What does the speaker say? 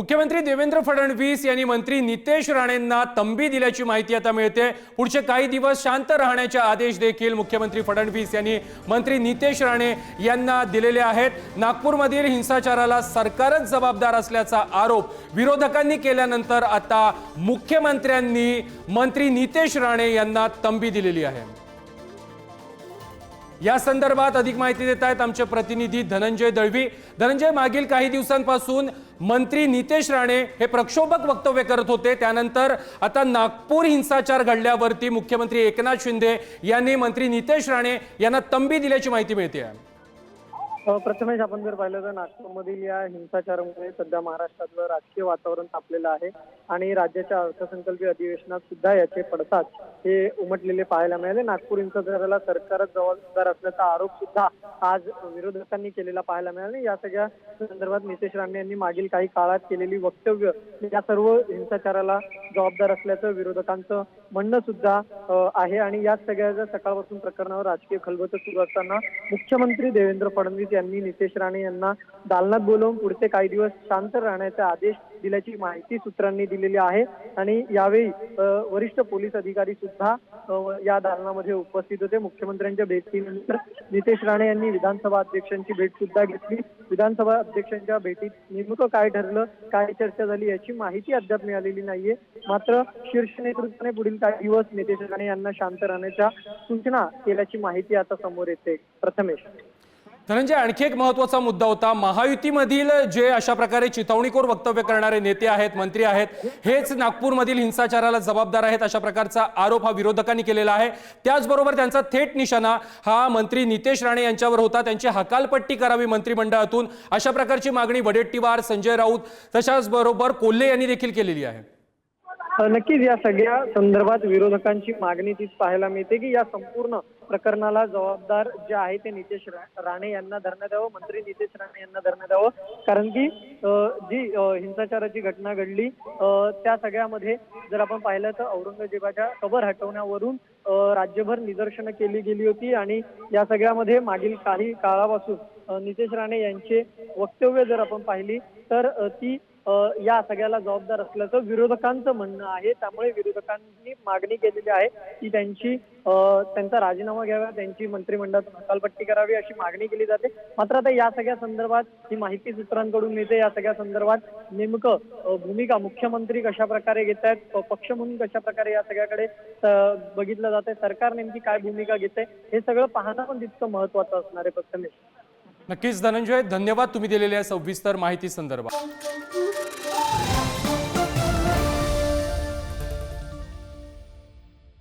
मुख्यमंत्री देवेंद्र फडणवीस यांनी मंत्री नितेश राणेंना तंबी दिल्याची माहिती आता मिळते. पुढचे काही दिवस शांत राहण्याचे आदेश देखील मुख्यमंत्री फडणवीस यांनी मंत्री नितेश राणे यांना दिलेले आहेत. नागपूरमधील हिंसाचाराला सरकारच जबाबदार असल्याचा आरोप विरोधकांनी केल्यानंतर आता मुख्यमंत्र्यांनी मंत्री नितेश राणे यांना तंबी दिलेली आहे. या संदर्भात अधिक माहिती देत आहेत आमचे प्रतिनिधी धनंजय दळवी. धनंजय मागील काही दिवसांपासून मंत्री नितेश राणे हे प्रक्षोभक वक्तव्य करत होते. त्यानंतर आता नागपूर हिंसाचार घडल्यावरती मुख्यमंत्री एकनाथ शिंदे यांनी मंत्री नितेश राणे यांना तंबी दिल्याची माहिती मिळते आहे प्रथमेश आपण जर पाहिलं तर नागपूरमधील या हिंसाचारामुळे सध्या महाराष्ट्रातलं राजकीय वातावरण तापलेलं आहे आणि राज्याच्या अर्थसंकल्पीय अधिवेशनात सुद्धा याचे पडसाद हे उमटलेले पाहायला मिळाले. नागपूर हिंसाचाराला सरकारच जबाबदार असल्याचा आरोप सुद्धा आज विरोधकांनी केलेला पाहायला मिळाला या सगळ्या संदर्भात नितेश राणे यांनी मागील काही काळात केलेली वक्तव्य या सर्व हिंसाचाराला जबाबदार असल्याचं विरोधकांचं म्हणणं सुद्धा आहे. आणि या सगळ्याच्या सकाळपासून प्रकरणावर राजकीय खलबत सुरू असताना मुख्यमंत्री देवेंद्र फडणवीस यांनी नितेश राणे यांना दालनात बोलवून पुढचे काही दिवस शांत राहण्याचे आदेश दिल्याची माहिती सूत्रांनी दिलेली आहे. आणि यावेळी वरिष्ठ पोलीस अधिकारी सुद्धा या दालनामध्ये उपस्थित होते. मुख्यमंत्र्यांच्या भेटीनंतर नितेश राणे यांनी विधानसभा अध्यक्षांची भेट सुद्धा घेतली. विधानसभा अध्यक्षांच्या भेटीत नेमकं काय ठरलं काय चर्चा झाली याची माहिती अद्याप मिळालेली नाहीये. मात्र शीर्ष नेतृत्वाने पुढील काही दिवस नितेश राणे यांना शांत राहण्याच्या सूचना केल्याची माहिती आता समोर येते. प्रथमेश. धनंजय आणखी एक महत्त्वाचा मुद्दा होता. महायुतीमधील जे अशा प्रकारे चिथावणीखोर वक्तव्य करणारे नेते आहेत मंत्री आहेत हेच नागपूरमधील हिंसाचाराला जबाबदार आहेत अशा प्रकारचा आरोप हा विरोधकांनी केलेला आहे. त्याचबरोबर त्यांचा थेट निशाणा हा मंत्री नितेश राणे यांच्यावर होता. त्यांची हकालपट्टी करावी मंत्रिमंडळातून अशा प्रकारची मागणी वडेट्टीवार संजय राऊत तशाच बरोबर कोल्हे यांनी देखील केलेली आहे. नक्कीच या सगळ्या संदर्भात विरोधकांची मागणी तीच पाहायला मिळते की या संपूर्ण प्रकरणाला जबाबदार जे आहे ते नितेश रा- राणे यांना धरण्यात यावं मंत्री नितेश राणे यांना धरण्यात यावं कारण की जी हिंसाचाराची घटना घडली त्या सगळ्यामध्ये जर आपण पाहिलं तर औरंगजेबाच्या कबर हटवण्यावरून राज्यभर निदर्शनं केली गेली होती आणि या सगळ्यामध्ये मागील काही काळापासून नितेश राणे यांचे वक्तव्य जर आपण पाहिली तर ती या सगळ्याला जबाबदार असल्याचं विरोधकांचं म्हणणं आहे. त्यामुळे विरोधकांनी मागणी केलेली आहे की त्यांची त्यांचा राजीनामा घ्यावा त्यांची मंत्रिमंडळात हकालपट्टी करावी अशी मागणी केली जाते. मात्र आता या सगळ्या संदर्भात ही माहिती सूत्रांकडून मिळते. या सगळ्या संदर्भात नेमकं भूमिका मुख्यमंत्री कशा प्रकारे घेत आहेत पक्ष म्हणून कशा प्रकारे या सगळ्याकडे बघितलं जाते सरकार नेमकी काय भूमिका घेते हे सगळं पाहणं पण तितकं महत्वाचं असणार आहे प्रथमेश नक्कीच धनंजय धन्यवाद तुम्ही दिलेल्या सविस्तर माहिती संदर्भात.